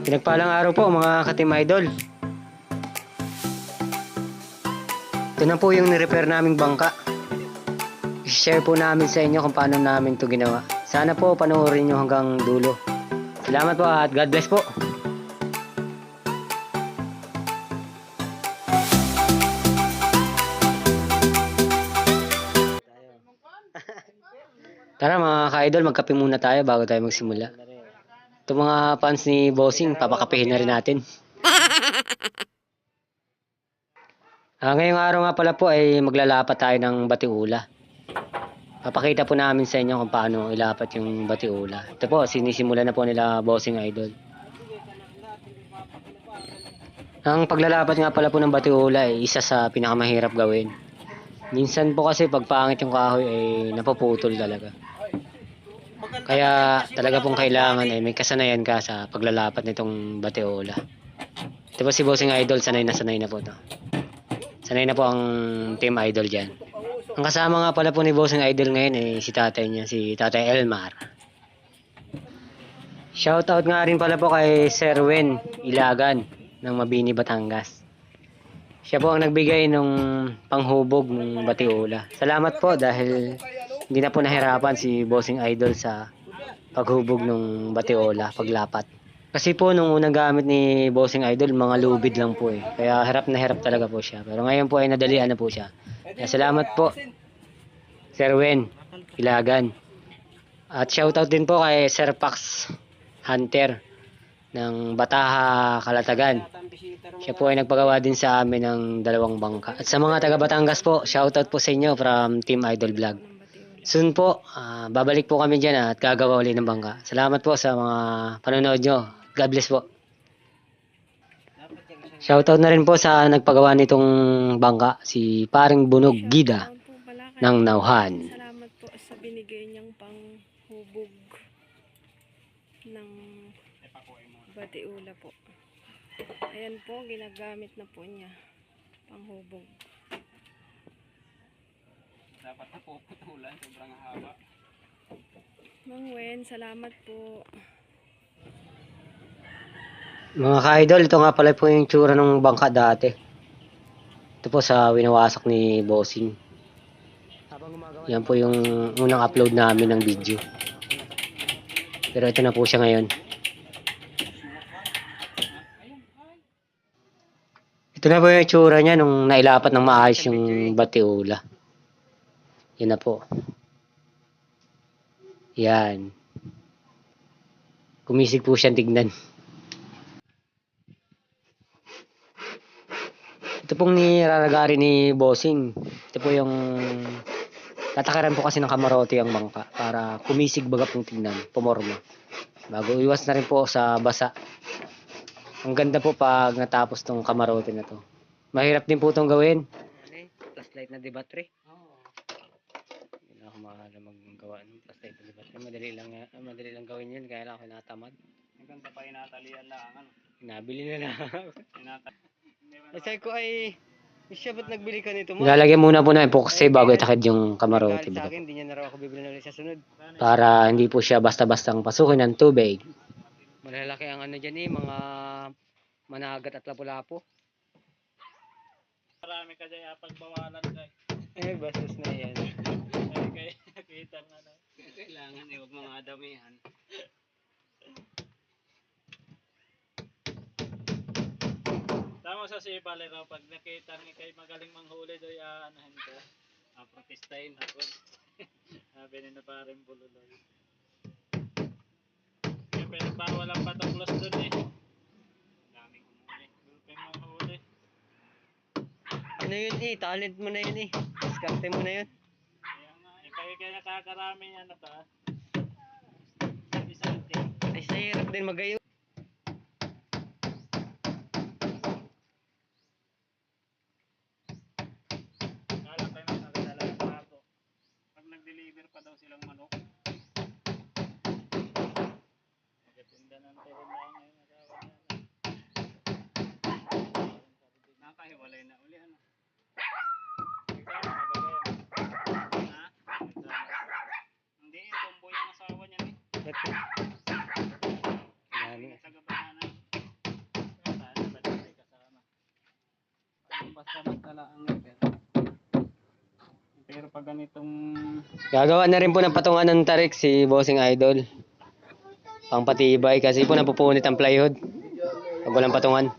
Pinagpalang araw po mga katim idol. Ito na po yung nirepair naming bangka. I-share po namin sa inyo kung paano namin to ginawa. Sana po panoorin nyo hanggang dulo. Salamat po at God bless po. Tara mga ka-idol, magkape muna tayo bago tayo magsimula. Ito mga fans ni Bossing, papakapehin na rin natin. Ah, ngayong araw nga pala po ay maglalapat tayo ng batiula. Papakita po namin sa inyo kung paano ilapat yung batiula. Ito po, sinisimula na po nila Bossing Idol. Ang paglalapat nga pala po ng batiula ay isa sa pinakamahirap gawin. Minsan po kasi pag pangit yung kahoy ay napuputol talaga. Kaya talaga pong kailangan ay may kasanayan ka sa paglalapat nitong bateola. Ito po si Bossing Idol, sanay na sanay na po to. Sanay na po ang team idol dyan. Ang kasama nga pala po ni Bossing Idol ngayon ay si tatay niya, si tatay Elmar. Shoutout nga rin pala po kay Sir Wen Ilagan ng Mabini, Batangas. Siya po ang nagbigay ng panghubog ng batiola. Salamat po dahil hindi na po nahirapan si Bossing Idol sa paghubog ng batiola, paglapat. Kasi po nung unang gamit ni Bossing Idol, mga lubid lang po eh. Kaya harap na harap talaga po siya. Pero ngayon po ay nadalian na po siya. Kaya salamat po, Sir Wen, Ilagan. At shoutout din po kay Sir Pax Hunter ng Bataha, Kalatagan. Siya po ay nagpagawa din sa amin ng dalawang bangka. At sa mga taga Batangas po, shoutout po sa inyo from Team Idol Vlog. Soon po, ah, babalik po kami dyan at gagawa ulit ng bangka. Salamat po sa mga panonood nyo. God bless po. Shoutout na rin po sa nagpagawa nitong bangka, si Paring Bunog Gida ng Nauhan. Salamat po sa binigay niyang panghubog ng batiula po. Ayan po, ginagamit na po niya. Panghubog. Dapat na puputulan, sobrang haba. Mang Wen, salamat po. Mga ka-idol, ito nga pala po yung tsura ng bangka dati. Ito po sa winawasak ni Bossing. Yan po yung unang upload namin ng video. Pero ito na po siya ngayon. Ito na po yung tsura niya nung nailapat ng maayos yung batiula. Yan na po. Yan. Kumisig po siyang tignan. Ito pong nilalagari ni Bossing. Ito po yung tatakaran po kasi ng kamarote ang bangka para kumisig baga pong tingnan, pumorma. Bago iwas na rin po sa basa. Ang ganda po pag natapos tong kamarote na to. Mahirap din po itong gawin. Flashlight na di battery. Ako makakala magawa ng di battery. Madali lang, ah, madali lang gawin yun kaya lang ako natamad. Ang ganda pa inatalian lang. Ano? Nabili na lang. Nasay ko ay, siya ba't nagbili ka nito mo? Lalagyan muna po na epoxy bago itakid yung kamarote. sa akin, hindi niya na raw ako bibili na ulit sa sunod. Para hindi po siya basta-bastang pasukin ng tubig. Malalaki ang ano dyan eh, mga managat at lapu-lapu. Marami ka dyan pagbawalan kay. Eh, bastos na yan. Ay, kay nakita nga na. Kailangan eh, huwag mga damihan. Tama sa si Valero, pag nakita ni kay magaling manghuli doy aanahin ka. Ah, protestahin ako. Sabi ni na parang bululoy. Kaya pinagbawal ang patuklos doon eh. Daming humuli. Gulping manghuli. Ano yun eh, talent mo na yun eh. Diskarte mo na yun. Kaya nakakarami ano ba? Isang team. Ay, sa hirap din magayo. Kala tayo na nakadala ng. Pag nag-deliver pa daw silang manok. set eh. Lalo. Pero pag ganitong... Gagawa na rin po ng patungan ng tarik si Bossing Idol. Pang patibay kasi po napupunit ang plywood. Pag walang patungan.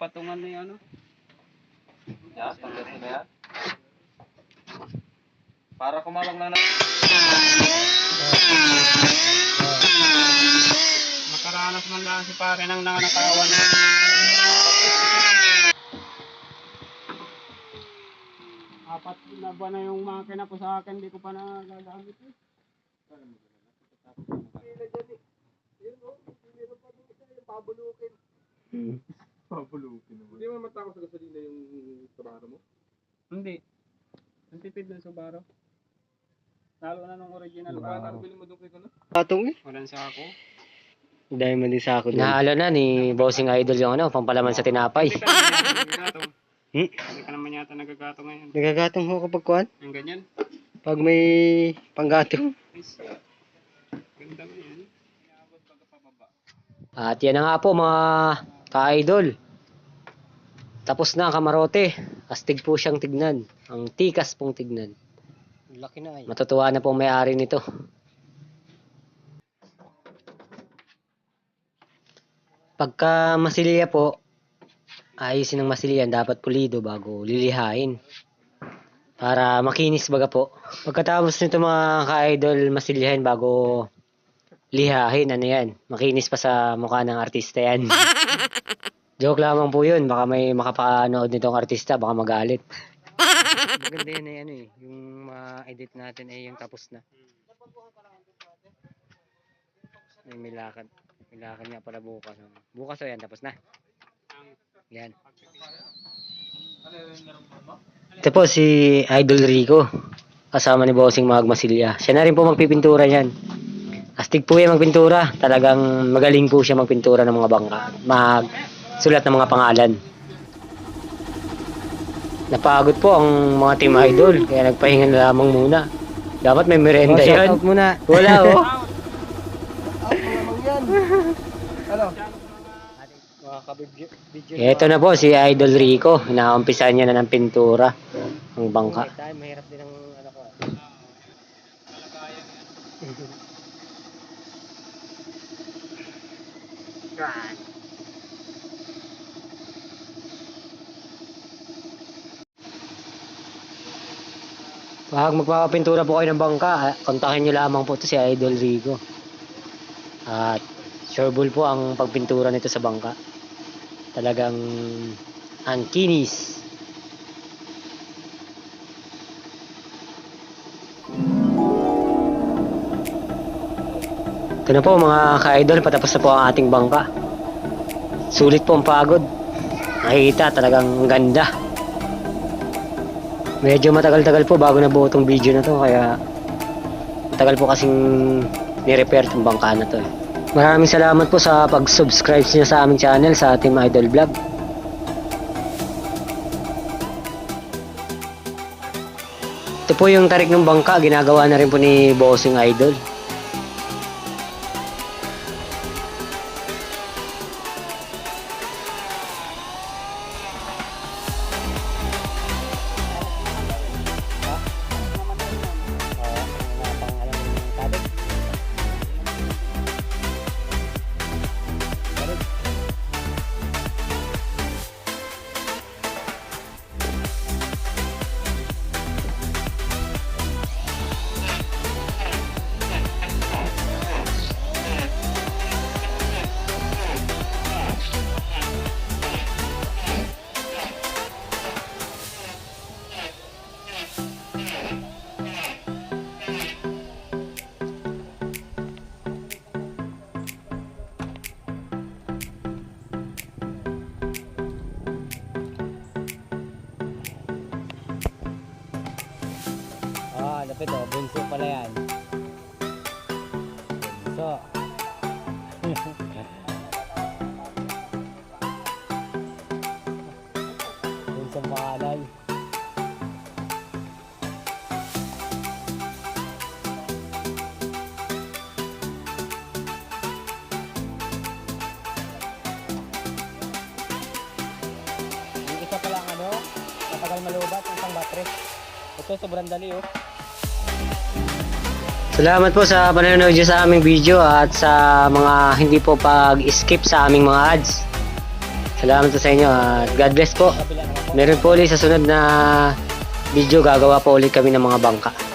Patungan na yung ano. Para kumalang na na. Makaranas man lang si pare ng nanganakawan. Apat na ba na yung makina ko sa akin, hindi ko pa nagagamit eh. Hindi mo matakot sa gasolina yung Subaru mo? Hindi. Ang tipid ng Subaru. Lalo na nung original Wow. wow. Bili mo doon kay ano? Patong eh. Walang sa ako. Dahil man din sa ako. Nahalo na ni Bossing Idol yung ano, pampalaman sa tinapay. Hindi ka naman yata nagagatong. Hmm? Hindi ka naman yata nagagatong ngayon. Nagagatong ho kapag kuhan. Yung ganyan. Pag may panggatong. Ganda mo yan. At yan na nga po mga ka-idol. Tapos na ang kamarote. Astig po siyang tignan. Ang tikas pong tignan. Laki na ay. Matutuwa na pong may-ari nito. Pagka masilya po, ayusin ng masilian, dapat pulido bago lilihain. Para makinis baga po. Pagkatapos nito mga ka-idol masilyahin bago lihahin, ano yan, makinis pa sa mukha ng artista yan. Joke lamang po yun, baka may makapanood nitong artista, baka magalit. Maganda yan eh, ano eh, yung ma-edit natin eh, yung tapos na. Ay, may lakad. May lakad nga pala bukas. ano. Bukas o yan, tapos na. Yan. Ito po si Idol Rico. Kasama ni Bossing Magmasilya. Siya na rin po magpipintura yan. Astig po yan magpintura. Talagang magaling po siya magpintura ng mga bangka. Magsulat ng mga pangalan. Napagod po ang mga team idol. Kaya nagpahinga na lamang muna. Dapat may merenda yan. muna. Wala oh. Ito na po si Idol Rico. Inaumpisan niya na ng pintura ang bangka. Mahirap din ang ano ko. Pag magpapapintura po kayo ng bangka, kontakin nyo lamang po to si Idol Rico. At sureball po ang pagpintura nito sa bangka. Talagang ang kinis. Ito na po mga ka-idol, patapos na po ang ating bangka. Sulit po ang pagod. Nakikita talagang ang ganda. Medyo matagal-tagal po bago nabuo itong video na to kaya matagal po kasing ni-repair itong bangka na to. Maraming salamat po sa pag-subscribe niyo sa aming channel sa Team Idol Vlog. Ito po yung tarik ng bangka, ginagawa na rin po ni Bossing Idol. Malapit oh. Bunso pala yan. Bunso. Bunso pangalan. Yung isa pa lang ano, matagal malubat, isang batre. Ito sobrang dali oh. Salamat po sa panonood nyo sa aming video at sa mga hindi po pag-skip sa aming mga ads. Salamat po sa inyo at God bless po. Meron po ulit sa sunod na video gagawa po ulit kami ng mga bangka.